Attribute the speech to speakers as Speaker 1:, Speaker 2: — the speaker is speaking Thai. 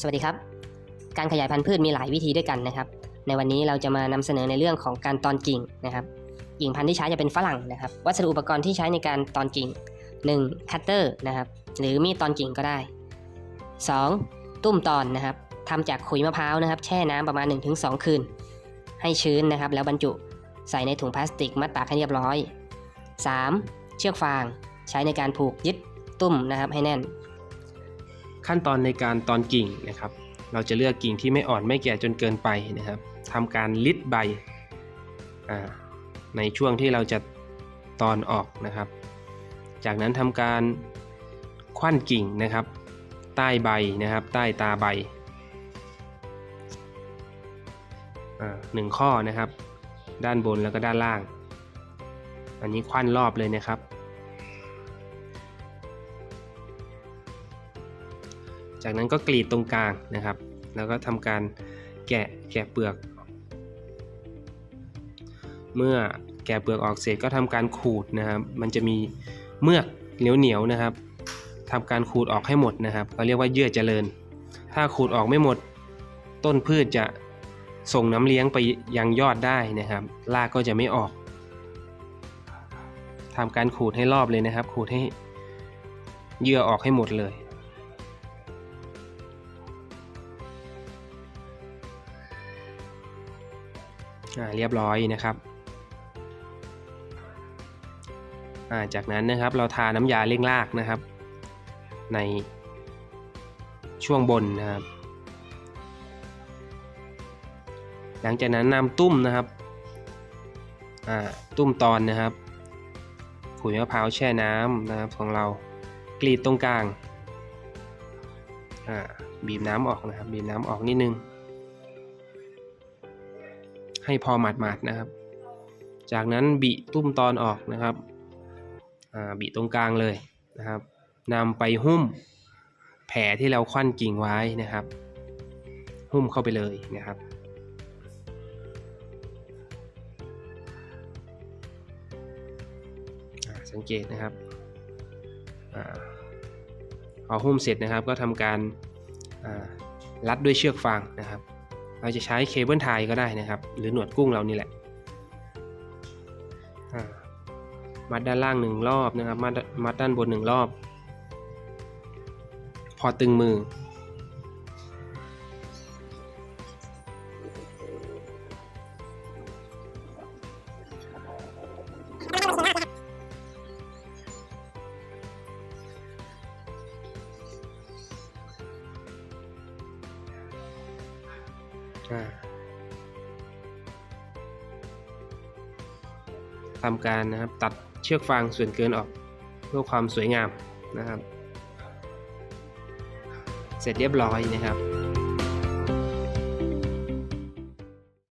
Speaker 1: สวัสดีครับ การขยายพันธุ์พืชมีหลายวิธีด้วยกันนะครับ ในวันนี้เราจะมานำเสนอในเรื่องของการตอนกิ่งนะครับกิ่งพันธุ์ที่ใช้จะเป็นฝรั่งนะครับ วัสดุอุปกรณ์ที่ใช้ในการตอนกิ่ง 1. คัตเตอร์นะครับหรือมีดตอนกิ่งก็ได้ 2. ตุ้มตอนนะครับทำจากขุยมะพร้าวนะครับ แช่น้ำประมาณ 1-2 คืน ให้ชื้นนะครับ แล้วบรรจุใส่ในถุงพลาสติกมัดปากให้เรียบร้อย 3. เชือกฟางใช้ในการผูกยึดตุ้มนะครับให้แน่น
Speaker 2: ขั้นตอนในการตอนกิ่งนะครับ เราจะเลือกกิ่งที่ไม่อ่อนไม่แก่จนเกินไปนะครับทำการลิดใบในช่วงที่เราจะตอนออกนะครับ จากนั้นทำการคว้านกิ่งนะครับ ใต้ใบนะครับ ใต้ตาใบหนึ่งข้อนะครับ ด้านบนแล้วก็ด้านล่าง อันนี้คว้านรอบเลยนะครับ จากนั้นก็กรีดตรงกลางนะครับ แล้วก็ทำการแกะแกะเปลือก เมื่อแกะเปลือกออกเสร็จก็ทำการขูดนะครับ มันจะมีเมือกเหนียวเหนียวๆนะครับทำการขูดออกให้หมดนะครับเขาเรียกว่าเยื่อเจริญ ถ้าขูดออกไม่หมด ต้นพืชจะส่งน้ำเลี้ยงไปยังยอดได้นะครับรากก็จะไม่ออกทำการขูดให้รอบเลยนะครับ ขูดให้เยื่อออกให้หมดเลย เรียบร้อยนะครับาจากนั้นนะครับเราทาน้ำยาเร่งรากนะครับ ในช่วงบนนะครับ หลังจากนั้นนำตุ้มนะครับตุ้มตอนนะครับขุยมะพร้าวแช่น้ำนะครับของเรากรีดตรงกลางาบีบน้ำออกนะครับบีบน้ำออกนิดนึง ให้พอหมาดๆนะครับ จากนั้นบิตุ้มตอนออกนะครับอ่าบิตรงกลางเลยนะครับนำไปหุ้มแผลที่เราควันกิ่งไว้นะครับ หุ้มเข้าไปเลยนะครับสังเกตนะครับอาพอหุ้มเสร็จนะครับก็ทำการรัดด้วยเชือกฟางนะครับ เราจะใช้เคเบิลไทยก็ได้นะครับ หรือหนวดกุ้งเรานี่แหละมัดด้านล่างหนึ่งรอบนะครับมัดมัดด้านบนหนึ่งรอบ พอตึงมือ ทำการนะครับตัดเชือกฟางส่วนเกินออกเพื่อความสวยงามนะครับ เสร็จเรียบร้อยนะครับ